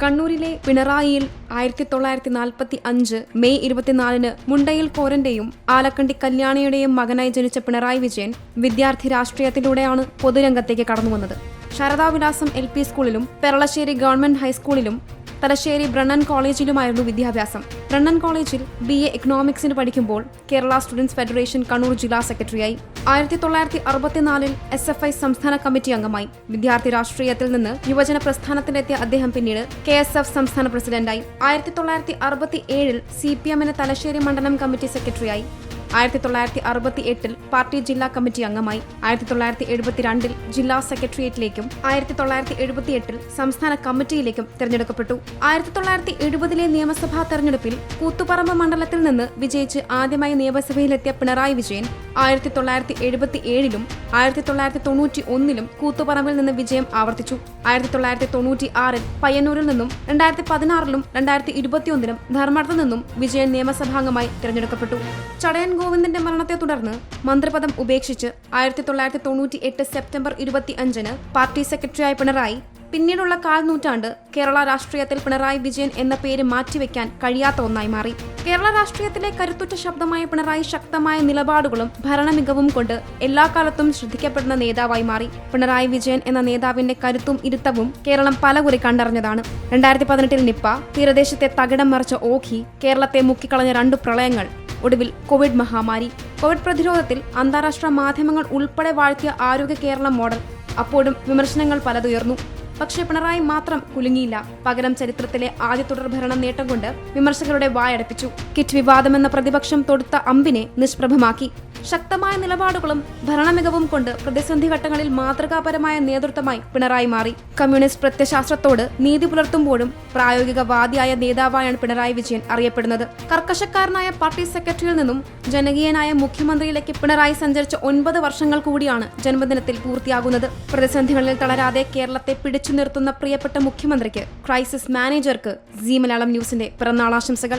കണ്ണൂരിലെ പിണറായിയിൽ ആയിരത്തി തൊള്ളായിരത്തി നാൽപ്പത്തി അഞ്ച് മെയ് ഇരുപത്തിനാലിന് മുണ്ടയിൽ കോരന്റെയും ആലക്കണ്ടി കല്യാണിയുടെയും മകനായി ജനിച്ച പിണറായി വിജയൻ വിദ്യാർത്ഥി രാഷ്ട്രീയത്തിലൂടെയാണ് പൊതുരംഗത്തേക്ക് കടന്നുവന്നത്. ശാരദാവിലാസം എൽ പി സ്കൂളിലും പെരളശ്ശേരി ഗവൺമെന്റ് ഹൈസ്കൂളിലും തലശ്ശേരി ബ്രണ്ണൻ കോളേജിലുമായിരുന്നു വിദ്യാഭ്യാസം. ബ്രണ്ണൻ കോളേജിൽ ബി എ എക്കണോമിക്സിന് പഠിക്കുമ്പോൾ കേരള സ്റ്റുഡൻസ് ഫെഡറേഷൻ കണ്ണൂർ ജില്ലാ സെക്രട്ടറിയായി. ആയിരത്തി തൊള്ളായിരത്തി അറുപത്തിനാലിൽ എസ് എഫ് ഐ സംസ്ഥാന കമ്മിറ്റി അംഗമായി. വിദ്യാർത്ഥി രാഷ്ട്രീയത്തിൽ നിന്ന് യുവജന പ്രസ്ഥാനത്തിലെത്തിയ അദ്ദേഹം പിന്നീട് കെ എസ് എഫ് സംസ്ഥാന പ്രസിഡന്റായി. ആയിരത്തി തൊള്ളായിരത്തി അറുപത്തി ഏഴിൽ സി പി എമ്മിന് തലശ്ശേരി മണ്ഡലം കമ്മിറ്റി സെക്രട്ടറിയായി. ആയിരത്തി തൊള്ളായിരത്തി അറുപത്തി എട്ടിൽ പാർട്ടി ജില്ലാ കമ്മിറ്റി അംഗമായി ആയിരത്തി തൊള്ളായിരത്തി എഴുപത്തിരണ്ടിൽ ജില്ലാ സെക്രട്ടേറിയറ്റിലേക്കും ആയിരത്തി തൊള്ളായിരത്തി എഴുപത്തി എട്ടിൽ സംസ്ഥാന കമ്മിറ്റിയിലേക്കും തെരഞ്ഞെടുക്കപ്പെട്ടു. ആയിരത്തി തൊള്ളായിരത്തി എഴുപതിലെ നിയമസഭാ തെരഞ്ഞെടുപ്പിൽ കൂത്തുപറമ്പ് മണ്ഡലത്തിൽ നിന്ന് വിജയിച്ച് ആദ്യമായി നിയമസഭയിലെത്തിയ പിണറായി വിജയൻ ആയിരത്തി തൊള്ളായിരത്തി എഴുപത്തി ഏഴിലും ആയിരത്തി തൊള്ളായിരത്തി തൊണ്ണൂറ്റി ഒന്നിലും കൂത്തുപറമ്പിൽ നിന്ന് വിജയം ആവർത്തിച്ചു. ആയിരത്തി തൊള്ളായിരത്തി തൊണ്ണൂറ്റി ആറിൽ പയ്യന്നൂരിൽ നിന്നും രണ്ടായിരത്തി പതിനാറിലും രണ്ടായിരത്തി ഇരുപത്തിയൊന്നിലും ധർമ്മടത്തു നിന്നും വിജയൻ നിയമസഭാംഗമായി തിരഞ്ഞെടുക്കപ്പെട്ടു. ചടയൻ ഗോവിന്ദന്റെ മരണത്തെ തുടർന്ന് മന്ത്രിപദം ഉപേക്ഷിച്ച് ആയിരത്തി തൊള്ളായിരത്തി തൊണ്ണൂറ്റി എട്ട് സെപ്റ്റംബർ ഇരുപത്തി അഞ്ചിന് പാർട്ടി സെക്രട്ടറിയായ പിണറായി പിന്നീടുള്ള കാൽ നൂറ്റാണ്ട് കേരള രാഷ്ട്രീയത്തിൽ പിണറായി വിജയൻ എന്ന പേര് മാറ്റിവെക്കാൻ കഴിയാത്ത ഒന്നായി മാറി. കേരള രാഷ്ട്രീയത്തിലെ കരുത്തുറ്റ ശബ്ദമായ പിണറായി ശക്തമായ നിലപാടുകളും ഭരണമികവും കൊണ്ട് എല്ലാ കാലത്തും ശ്രദ്ധിക്കപ്പെടുന്ന നേതാവായി മാറി. പിണറായി വിജയൻ എന്ന നേതാവിന്റെ കരുത്തും ഇരുത്തവും കേരളം പലകുറി കണ്ടറിഞ്ഞതാണ്. രണ്ടായിരത്തി പതിനെട്ടിൽ നിപ്പ തീരദേശത്തെ തകിടം മറിച്ച ഓഖി കേരളത്തെ മുക്കിക്കളഞ്ഞ രണ്ട് പ്രളയങ്ങൾ ഒടുവിൽ കോവിഡ് മഹാമാരി. കോവിഡ് പ്രതിരോധത്തിൽ അന്താരാഷ്ട്ര മാധ്യമങ്ങൾ ഉൾപ്പെടെ വാഴ്ത്തിയ ആരോഗ്യ കേരളം മോഡൽ. അപ്പോഴും വിമർശനങ്ങൾ പലതുയർന്നു. പക്ഷേ പിണറായി മാത്രം കുലുങ്ങിയില്ല. പകരം ചരിത്രത്തിലെ ആദ്യ തുടർ ഭരണം നേട്ടം കൊണ്ട് വിമർശകരുടെ വായടപ്പിച്ചു. കിറ്റ് വിവാദമെന്ന പ്രതിപക്ഷം തൊടുത്ത അമ്പിനെ നിഷ്പ്രഭമാക്കി. ശക്തമായ നിലപാടുകളും ഭരണമികവും കൊണ്ട് പ്രതിസന്ധി ഘട്ടങ്ങളിൽ മാതൃകാപരമായ നേതൃത്വമായി പിണറായി മാറി. കമ്മ്യൂണിസ്റ്റ് പ്രത്യശാസ്ത്രത്തോട് നീതി പുലർത്തുമ്പോഴും പ്രായോഗികവാദിയായ നേതാവായാണ് പിണറായി വിജയൻ അറിയപ്പെടുന്നത്. കർക്കശക്കാരനായ പാർട്ടി സെക്രട്ടറിയിൽ നിന്നും ജനകീയനായ മുഖ്യമന്ത്രിയിലേക്ക് പിണറായി സഞ്ചരിച്ച ഒൻപത് വർഷങ്ങൾ കൂടിയാണ് ജന്മദിനത്തിൽ പൂർത്തിയാകുന്നത്. പ്രതിസന്ധികളിൽ തളരാതെ കേരളത്തെ പിടിച്ചു നിർത്തുന്ന പ്രിയപ്പെട്ട മുഖ്യമന്ത്രിക്ക് ക്രൈസിസ് മാനേജർക്ക് സി മലയാളം ന്യൂസിന്റെ പിറന്നാളാശംസകൾ